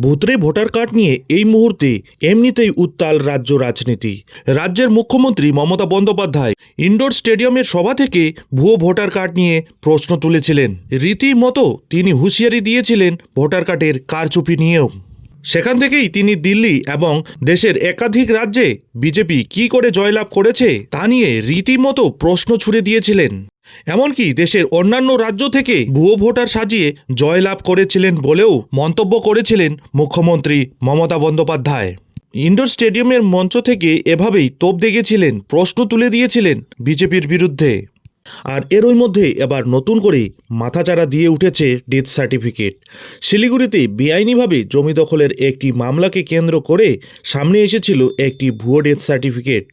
ভূতরে voter card নিয়ে এই মুহূর্তে এমনিতেই উত্তাল রাজ্য রাজনীতি। রাজ্যের মুখ্যমন্ত্রী মমতা বন্দ্যোপাধ্যায় ইনডোর স্টেডিয়ামের সভা থেকে ভুয়ো ভোটার কার্ড নিয়ে প্রশ্ন তুলেছিলেন। রীতিমতো তিনি হুঁশিয়ারি দিয়েছিলেন ভোটার কার্ডের কারচুপি নিয়েও। সেখান থেকেই তিনি দিল্লি এবং দেশের একাধিক রাজ্যে বিজেপি কি করে জয়লাভ করেছে তা নিয়ে রীতিমতো প্রশ্ন ছুড়ে দিয়েছিলেন। এমনকি দেশের অন্যান্য রাজ্য থেকে ভুয়ো ভোটার সাজিয়ে জয়লাভ করেছিলেন বলেও মন্তব্য করেছিলেন মুখ্যমন্ত্রী মমতা বন্দ্যোপাধ্যায়। ইন্ডোর স্টেডিয়ামের মঞ্চ থেকে এভাবেই তোপ দেখেছিলেন প্রশ্ন তুলে দিয়েছিলেন বিজেপির বিরুদ্ধে। আর এরই মধ্যে এবার নতুন করে মাথাচাড়া দিয়ে উঠেছে ডেথ সার্টিফিকেট। শিলিগুড়িতে বেআইনিভাবে জমি দখলের একটি মামলাকে কেন্দ্র করে সামনে এসেছিল একটি ভুয়ো ডেথ সার্টিফিকেট।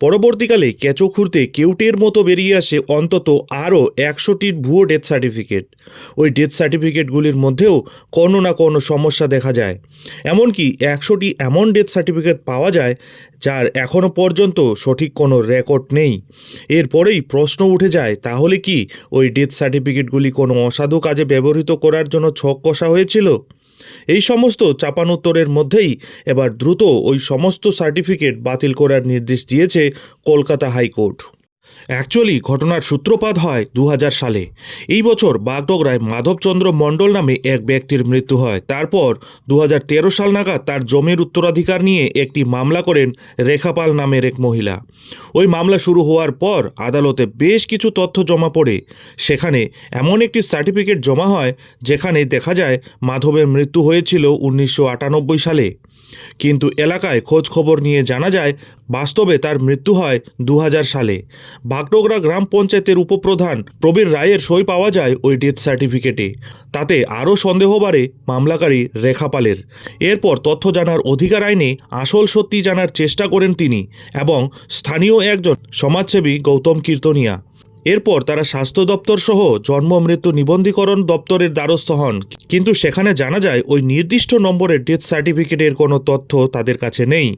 পরবর্তীকালে কেঁচো খুঁড়তে কেউটের মতো বেরিয়ে আসে অন্তত আরও একশোটির ভুয়ো ডেথ সার্টিফিকেট। ওই ডেথ সার্টিফিকেটগুলির মধ্যেও কোনো না কোনো সমস্যা দেখা যায়। এমনকি একশোটি এমন ডেথ সার্টিফিকেট পাওয়া যায় যার এখনও পর্যন্ত সঠিক কোনো রেকর্ড নেই। এরপরেই প্রশ্ন উঠে যায়, তাহলে কি ওই ডেথ সার্টিফিকেটগুলি কোনো অসাধু কাজে ব্যবহৃত করার জন্য ছক কষা হয়েছিল? এই সমস্ত চাপানোত্তরের মধ্যেই এবার দ্রুত ওই সমস্ত সার্টিফিকেট বাতিল করার নির্দেশ দিয়েছে কলকাতা হাইকোর্ট। অ্যাকচুয়ালি ঘটনার সূত্রপাত হয় দু হাজার সালে। এই বছর বাগডোগরায় মাধবচন্দ্র মণ্ডল নামে এক ব্যক্তির মৃত্যু হয়। তারপর দু হাজার তেরো সাল নাগাদ তার জমির উত্তরাধিকার নিয়ে একটি মামলা করেন রেখাপাল নামের এক মহিলা। ওই মামলা শুরু হওয়ার পর আদালতে বেশ কিছু তথ্য জমা পড়ে। সেখানে এমন একটি সার্টিফিকেট জমা হয়, যেখানে দেখা যায় মাধবের মৃত্যু হয়েছিল উনিশশো আটানব্বই সালে। কিন্তু এলাকায় খোঁজ খবর নিয়ে জানা যায়, বাস্তবে তার মৃত্যু হয় দু হাজার সালে। বাগডোগরা গ্রাম পঞ্চায়েতের উপপ্রধান প্রবীর রায়ের সই পাওয়া যায় ওই ডেথ সার্টিফিকেটে। তাতে আরও সন্দেহ বাড়ে মামলাকারী রেখাপালের এরপর তথ্য জানার অধিকার আইনে আসল সত্যি জানার চেষ্টা করেন তিনি এবং স্থানীয় একজন সমাজসেবী গৌতম কীর্তনিয়া। এরপর তারা স্বাস্থ্য দপ্তর সহ জন্ম, মৃত্যু নিবন্ধীকরণ দপ্তরের দ্বারস্থ হন। কিন্তু সেখানে জানা যায়, ওই নির্দিষ্ট নম্বরের ডেথ সার্টিফিকেটের কোনো তথ্য তাদের কাছে নেই।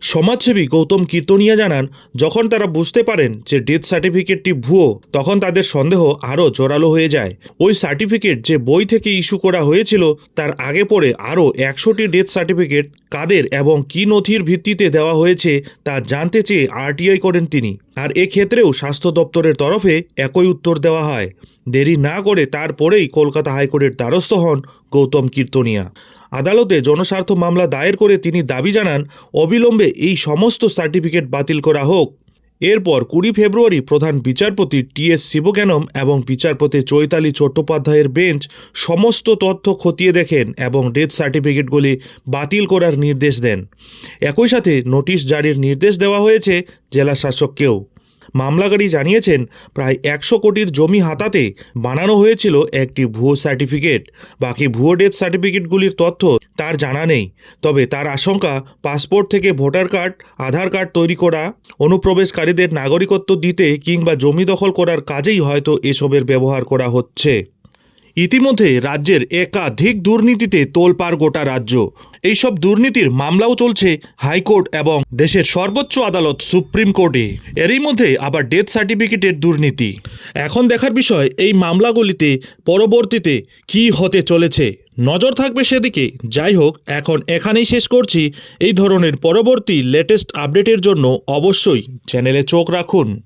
সমাজসেবী গৌতম কীর্তনিয়া জানান, যখন তারা বুঝতে পারেন যে ডেথ সার্টিফিকেটটি ভুয়ো, তখন তাদের সন্দেহ আরও জোরালো হয়ে যায়। ওই সার্টিফিকেট যে বই থেকে ইস্যু করা হয়েছিল, তার আগে পরে আরও একশোটি ডেথ সার্টিফিকেট কাদের এবং কী নথির ভিত্তিতে দেওয়া হয়েছে, তা জানতে চেয়ে আরটিআই করেন তিনি। আর এক্ষেত্রেও স্বাস্থ্য দপ্তরের তরফে একই উত্তর দেওয়া হয়। দেরি না করে তারপরেই কলকাতা হাইকোর্টের দ্বারস্থ হন গৌতম কীর্তনিয়া। আদালতে জনস্বার্থ মামলা দায়ের করে তিনি দাবি জানান, অবিলম্বে এই সমস্ত সার্টিফিকেট বাতিল করা হোক। এরপর কুড়ি ফেব্রুয়ারি প্রধান বিচারপতি টি এস শিবজ্ঞানম এবং বিচারপতি চৈতালি চট্টোপাধ্যায়ের বেঞ্চ সমস্ত তথ্য খতিয়ে দেখেন এবং ডেথ সার্টিফিকেটগুলি বাতিল করার নির্দেশ দেন। একই সাথে নোটিশ জারির নির্দেশ দেওয়া হয়েছে জেলা শাসককেও মামলাকারী জানিয়েছেন, প্রায় একশো কোটির জমি হাতাতে বানানো হয়েছিল একটি ভুয়ো সার্টিফিকেট। বাকি ভুয়ো ডেথ সার্টিফিকেটগুলির তথ্য তার জানা নেই। তবে তার আশঙ্কা, পাসপোর্ট থেকে ভোটার কার্ড, আধার কার্ড তৈরি করা, অনুপ্রবেশকারীদের নাগরিকত্ব দিতে কিংবা জমি দখল করার কাজেই হয়তো এসবের ব্যবহার করা হচ্ছে। ইতিমধ্যে রাজ্যের একাধিক দুর্নীতিতে তোলপাড় গোটা রাজ্য। এইসব দুর্নীতির মামলাও চলছে হাইকোর্ট এবং দেশের সর্বোচ্চ আদালত সুপ্রিম কোর্টে। এরই মধ্যে আবার ডেথ সার্টিফিকেটের দুর্নীতি। এখন দেখার বিষয়, এই মামলাগুলিতে পরবর্তীতে কি হতে চলেছে? নজর থাকবে সেদিকে। যাই হোক, এখন এখানেই শেষ করছি। এই ধরনের পরবর্তী লেটেস্ট আপডেটের জন্য অবশ্যই চ্যানেলে চোখ রাখুন।